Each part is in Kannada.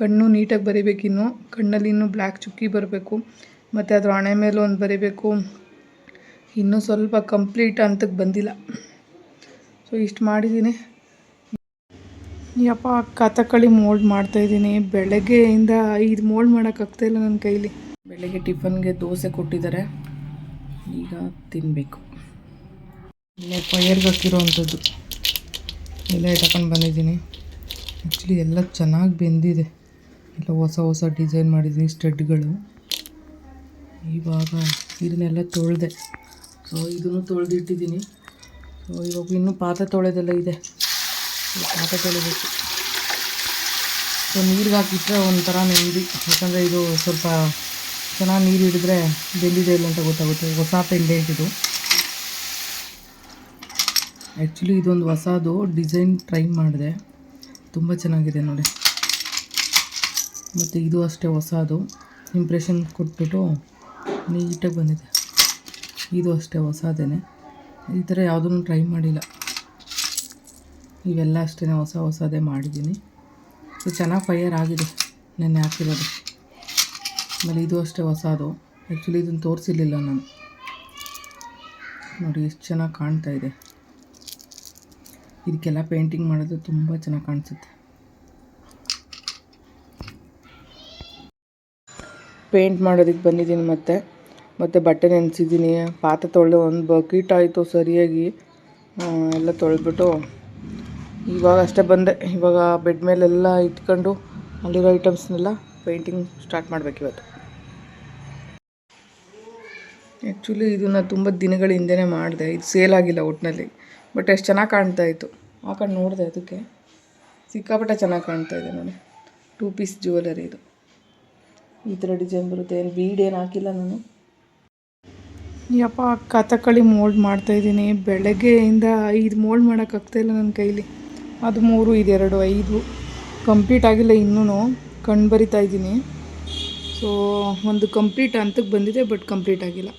ಕಣ್ಣು ನೀಟಾಗಿ ಬರಿಬೇಕಿನ್ನು ಕಣ್ಣಲ್ಲಿ ಇನ್ನೂ ಬ್ಲ್ಯಾಕ್ ಚುಕ್ಕಿ ಬರಬೇಕು. ಮತ್ತು ಅದರ ಹಣೆ ಮೇಲೆ ಒಂದು ಬರಿಬೇಕು. ಇನ್ನೂ ಸ್ವಲ್ಪ ಕಂಪ್ಲೀಟ್ ಅಂತಕ್ಕೆ ಬಂದಿಲ್ಲ. ಸೊ ಇಷ್ಟು ಮಾಡಿದ್ದೀನಿ ಯಪ್ಪ ಕಥಕಳಿ ಮೋಲ್ಡ್ ಮಾಡ್ತಾಯಿದ್ದೀನಿ ಬೆಳಗ್ಗೆಯಿಂದ ಇದು ಮೋಲ್ಡ್ ಮಾಡೋಕ್ಕಾಗ್ತಾಯಿಲ್ಲ ನನ್ನ ಕೈಲಿ. ಬೆಳಗ್ಗೆ ಟಿಫನ್ಗೆ ದೋಸೆ ಕೊಟ್ಟಿದ್ದಾರೆ. ಈಗ ತಿನ್ನಬೇಕು ಇಲ್ಲೇ ಪೈರ್ಗೆ ಹಾಕಿರೋ ಅಂಥದ್ದು ಇಲ್ಲೇ ಇಟ್ಕೊಂಡು ಬಂದಿದ್ದೀನಿ. ಆ್ಯಕ್ಚುಲಿ ಎಲ್ಲ ಚೆನ್ನಾಗಿ ಬೆಂದಿದೆ. ಎಲ್ಲ ಹೊಸ ಹೊಸ ಡಿಸೈನ್ ಮಾಡಿದ್ದೀನಿ ಸ್ಟಡ್ಗಳು ಇವಾಗ ಇದನ್ನೆಲ್ಲ ತೊಳೆದೆ. ಸೊ ಇದನ್ನು ತೊಳೆದಿಟ್ಟಿದ್ದೀನಿ. ಸೊ ಇವಾಗ ಇನ್ನೂ ಪಾತ್ರೆ ತೊಳೆದೆಲ್ಲ ಇದೆ. ಪಾತ್ರೆ ತೊಳೆಬೇಕು. ಸೊ ನೀರಿಗೆ ಹಾಕಿಟ್ರೆ ಒಂಥರ ನೆಮ್ಮದಿ. ಯಾಕಂದರೆ ಇದು ಸ್ವಲ್ಪ ಚೆನ್ನಾಗಿ ನೀರು ಹಿಡಿದ್ರೆ ಬೆಂದಿದೆ ಇಲ್ಲ ಅಂತ ಗೊತ್ತಾಗುತ್ತೆ. ಹೊಸ ಪೆಂಡೆಂಟ್ ಇದು. ಆ್ಯಕ್ಚುಲಿ ಇದೊಂದು ಹೊಸದು ಡಿಸೈನ್ ಟ್ರೈ ಮಾಡಿದೆ. ತುಂಬ ಚೆನ್ನಾಗಿದೆ ನೋಡಿ. ಮತ್ತು ಇದು ಅಷ್ಟೇ ಹೊಸದು. ಇಂಪ್ರೆಷನ್ ಕೊಟ್ಬಿಟ್ಟು ನೀಟಾಗಿ ಬಂದಿದೆ. ಇದು ಅಷ್ಟೇ ಹೊಸದೇ ಈ ಥರ ಯಾವುದೂ ಟ್ರೈ ಮಾಡಿಲ್ಲ. ಇವೆಲ್ಲ ಅಷ್ಟೇ ಹೊಸ ಹೊಸದೇ ಮಾಡಿದ್ದೀನಿ. ಸೊ ಚೆನ್ನಾಗಿ ಫೈಯರ್ ಆಗಿದೆ ನೆನ್ನೆ ಹಾಕಿರೋದು. ಆಮೇಲೆ ಇದು ಅಷ್ಟೇ ಹೊಸದು. ಆ್ಯಕ್ಚುಲಿ ಇದನ್ನು ತೋರಿಸಿರ್ಲಿಲ್ಲ ನಾನು. ನೋಡಿ, ಎಷ್ಟು ಚೆನ್ನಾಗಿ ಕಾಣ್ತಾ ಇದೆ. ಇದಕ್ಕೆಲ್ಲ ಪೇಂಟಿಂಗ್ ಮಾಡೋದು ತುಂಬ ಚೆನ್ನಾಗಿ ಕಾಣಿಸುತ್ತೆ. ಪೇಂಟ್ ಮಾಡೋದಕ್ಕೆ ಬಂದಿದ್ದೀನಿ ಮತ್ತೆ. ಮತ್ತು ಬಟ್ಟೆ ನೆನೆಸಿದ್ದೀನಿ. ಪಾತ್ರೆ ತೊಳೆದು ಒಂದು ಬಕೀಟ್ ಆಯಿತು ಸರಿಯಾಗಿ. ಎಲ್ಲ ತೊಳೆದ್ಬಿಟ್ಟು ಇವಾಗ ಅಷ್ಟೇ ಬಂದೆ. ಇವಾಗ ಬೆಡ್ ಮೇಲೆಲ್ಲ ಇಟ್ಕೊಂಡು ಅಲ್ಲಿರೋ ಐಟಮ್ಸ್ನೆಲ್ಲ ಪೇಂಟಿಂಗ್ ಸ್ಟಾರ್ಟ್ ಮಾಡ್ಬೇಕು ಇವತ್ತು. ಆ್ಯಕ್ಚುಲಿ ಇದನ್ನು ತುಂಬ ದಿನಗಳ ಹಿಂದೆ ಮಾಡಿದೆ. ಇದು ಸೇಲ್ ಆಗಿಲ್ಲ ಒಟ್ಟಿನಲ್ಲಿ ಬಟ್ ಎಷ್ಟು ಚೆನ್ನಾಗಿ ಕಾಣ್ತಾ ಇತ್ತು. ಆ ಕಡೆ ನೋಡಿದೆ ಅದಕ್ಕೆ ಸಿಕ್ಕಾಪಟ್ಟೆ ಚೆನ್ನಾಗಿ ಕಾಣ್ತಾ ಇದೆ ನೋಡಿ. ಟೂ ಪೀಸ್ ಜ್ಯುವೆಲರಿ ಇದು. ಈ ಥರ ಡಿಸೈನ್ ಬರುತ್ತೆ. ಏನು ಬೀಡ್ ಏನು ಹಾಕಿಲ್ಲ ನಾನು. ಯಪ್ಪ ಕಥಕಳಿ ಮೋಲ್ಡ್ ಮಾಡ್ತಾ ಇದ್ದೀನಿ. ಬೆಳಗ್ಗೆಯಿಂದ ಐದು ಮೋಲ್ಡ್ ಮಾಡೋಕ್ಕಾಗ್ತಾಯಿಲ್ಲ ನನ್ನ ಕೈಲಿ. ಅದು ಮೂರು ಇದೆರಡು ಐದು. ಕಂಪ್ಲೀಟ್ ಆಗಿಲ್ಲ ಇನ್ನೂ ಕಣ್ಣು ಬರಿತಾ ಇದ್ದೀನಿ. ಸೊ ಒಂದು ಕಂಪ್ಲೀಟ್ ಹಂತಕ್ಕೆ ಬಂದಿದೆ ಬಟ್ ಕಂಪ್ಲೀಟ್ ಆಗಿಲ್ಲ.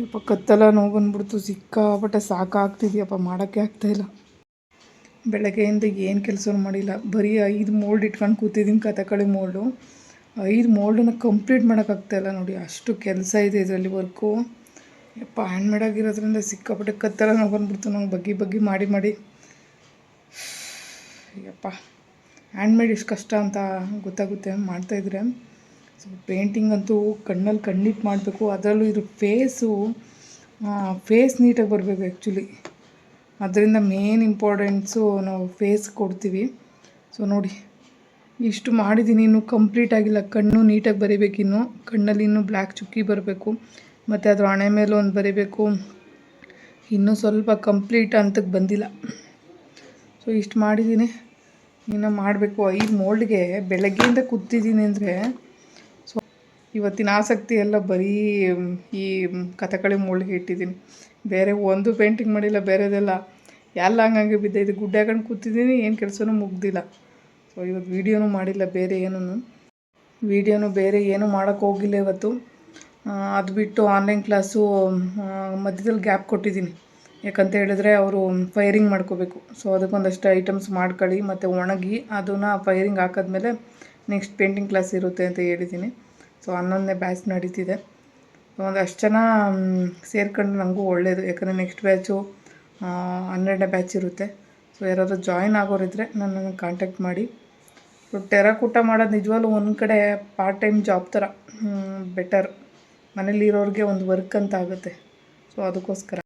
ಯಪ್ಪ, ಕತ್ತಲ ನೋವು ಬಂದ್ಬಿಡ್ತು. ಸಿಕ್ಕಾಪಟ್ಟೆ ಸಾಕಾಗ್ತಿದ್ಯಪ್ಪ, ಮಾಡೋಕ್ಕೆ ಆಗ್ತಾಯಿಲ್ಲ ಬೆಳಗ್ಗೆಯಿಂದ ಏನು ಕೆಲಸ ಮಾಡಿಲ್ಲ. ಬರೀ ಐದು ಮೋಲ್ಡ್ ಇಟ್ಕೊಂಡು ಕೂತಿದ್ದೀನಿ ಕಥಕಳಿ ಮೋಲ್ಡು ಐದು ಮೋಲ್ಡನ್ನು ಕಂಪ್ಲೀಟ್ ಮಾಡೋಕ್ಕಾಗ್ತಾಯಿಲ್ಲ ನೋಡಿ. ಅಷ್ಟು ಕೆಲಸ ಇದೆ ಇದರಲ್ಲಿ ವರ್ಕು ಯಪ್ಪ ಹ್ಯಾಂಡ್ಮೇಡ್ ಆಗಿರೋದ್ರಿಂದ ಸಿಕ್ಕಾಪಟ್ಟೆ ಕತ್ತಲ ನೋವು ಬಂದ್ಬಿಡ್ತು. ನಂಗೆ ಬಗ್ಗಿ ಬಗ್ಗಿ ಮಾಡಿ ಮಾಡಿ. ಯಪ್ಪ ಹ್ಯಾಂಡ್ಮೇಡ್ ಮೇಡ್ ಎಷ್ಟು ಕಷ್ಟ ಅಂತ ಗೊತ್ತಾಗುತ್ತೆ. ಮಾಡ್ತಾಯಿದ್ರೆ ಸೊ ಪೇಂಟಿಂಗ್ ಅಂತೂ ಕಣ್ಣಲ್ಲಿ ಕಣ್ಣಿಟ್ಟು ಮಾಡಬೇಕು. ಅದರಲ್ಲೂ ಇದ್ರ ಫೇಸು ಫೇಸ್ ನೀಟಾಗಿ ಬರಬೇಕು ಆ್ಯಕ್ಚುಲಿ ಅದರಿಂದ ಮೇನ್ ಇಂಪಾರ್ಟೆನ್ಸು ನಾವು ಫೇಸ್ ಕೊಡ್ತೀವಿ. ಸೊ ನೋಡಿ, ಇಷ್ಟು ಮಾಡಿದ್ದೀನಿ. ಇನ್ನೂ ಕಂಪ್ಲೀಟ್ ಆಗಿಲ್ಲ. ಕಣ್ಣು ನೀಟಾಗಿ ಬರೀಬೇಕಿನ್ನು ಕಣ್ಣಲ್ಲಿ ಇನ್ನೂ ಬ್ಲ್ಯಾಕ್ ಚುಕ್ಕಿ ಬರಬೇಕು. ಮತ್ತು ಅದರ ಹಣೆ ಮೇಲೆ ಒಂದು ಬರಿಬೇಕು. ಇನ್ನೂ ಸ್ವಲ್ಪ ಕಂಪ್ಲೀಟ್ ಅಂತಕ್ಕೆ ಬಂದಿಲ್ಲ. ಸೊ ಇಷ್ಟು ಮಾಡಿದ್ದೀನಿ. ಇನ್ನೂ ಮಾಡಬೇಕು. ಐದು ಮೋಲ್ಡ್ಗೆ ಬೆಳಗ್ಗೆಯಿಂದ ಕೂತಿದ್ದೀನಿ ಅಂದರೆ ಇವತ್ತಿನ ಆಸಕ್ತಿ ಎಲ್ಲ ಬರೀ ಈ ಕಥಕಳಿ ಮೋಲ್ಡ್ಗೆ ಇಟ್ಟಿದ್ದೀನಿ. ಬೇರೆ ಒಂದು ಪೇಂಟಿಂಗ್ ಮಾಡಿಲ್ಲ, ಬೇರೆದೆಲ್ಲ. ಎಲ್ಲ ಹಂಗಂಗೆ ಬಿದ್ದೈತೆ ಗುಡ್ಡೆ ಹಾಕೊಂಡು ಕೂತಿದ್ದೀನಿ, ಏನು ಕೆಲಸನೂ ಮುಗ್ದಿಲ್ಲ. ಸೊ ಇವತ್ತು ವೀಡಿಯೋನೂ ಮಾಡಿಲ್ಲ, ಬೇರೆ ಏನೂ ವೀಡಿಯೋನು ಬೇರೆ ಏನೂ ಮಾಡೋಕ್ಕೆ ಹೋಗಿಲ್ಲ ಇವತ್ತು. ಅದು ಬಿಟ್ಟು ಆನ್ಲೈನ್ ಕ್ಲಾಸು ಮಧ್ಯದಲ್ಲಿ ಗ್ಯಾಪ್ ಕೊಟ್ಟಿದ್ದೀನಿ. ಯಾಕಂತ ಹೇಳಿದ್ರೆ ಅವರು ಫೈರಿಂಗ್ ಮಾಡ್ಕೋಬೇಕು. ಸೊ ಅದಕ್ಕೊಂದಷ್ಟು ಐಟಮ್ಸ್ ಮಾಡ್ಕೊಳ್ಳಿ, ಮತ್ತು ಒಣಗಿ, ಅದನ್ನು ಫೈರಿಂಗ್ ಹಾಕಿದ್ಮೇಲೆ ನೆಕ್ಸ್ಟ್ ಪೇಂಟಿಂಗ್ ಕ್ಲಾಸ್ ಇರುತ್ತೆ ಅಂತ ಹೇಳಿದ್ದೀನಿ. ಸೊ ಹನ್ನೊಂದನೇ ಬ್ಯಾಚ್ ನಡೀತಿದೆ. ಒಂದಷ್ಟು ಜನ ಮ್, ಸೇರ್ಕೊಂಡು ನನಗೂ ಒಳ್ಳೆಯದು ಯಾಕಂದರೆ ನೆಕ್ಸ್ಟ್ ಬ್ಯಾಚು ಹನ್ನೆರಡನೇ ಬ್ಯಾಚ್ ಇರುತ್ತೆ. ಸೊ ಯಾರಾದರೂ ಜಾಯಿನ್ ಆಗೋರಿದ್ದರೆ ನನ್ನನ್ನು ಕಾಂಟ್ಯಾಕ್ಟ್ ಮಾಡಿ. ಸೊ ಟೆರಕೂಟ ಮಾಡೋದು ನಿಜವಾಗ್ಲೂ ಒಂದು ಕಡೆ ಪಾರ್ಟ್ ಟೈಮ್ ಜಾಬ್ ಥರ ಬೆಟರ್ ಮನೇಲಿರೋರಿಗೆ ಒಂದು ವರ್ಕ್ ಅಂತ ಆಗುತ್ತೆ. ಸೊ ಅದಕ್ಕೋಸ್ಕರ.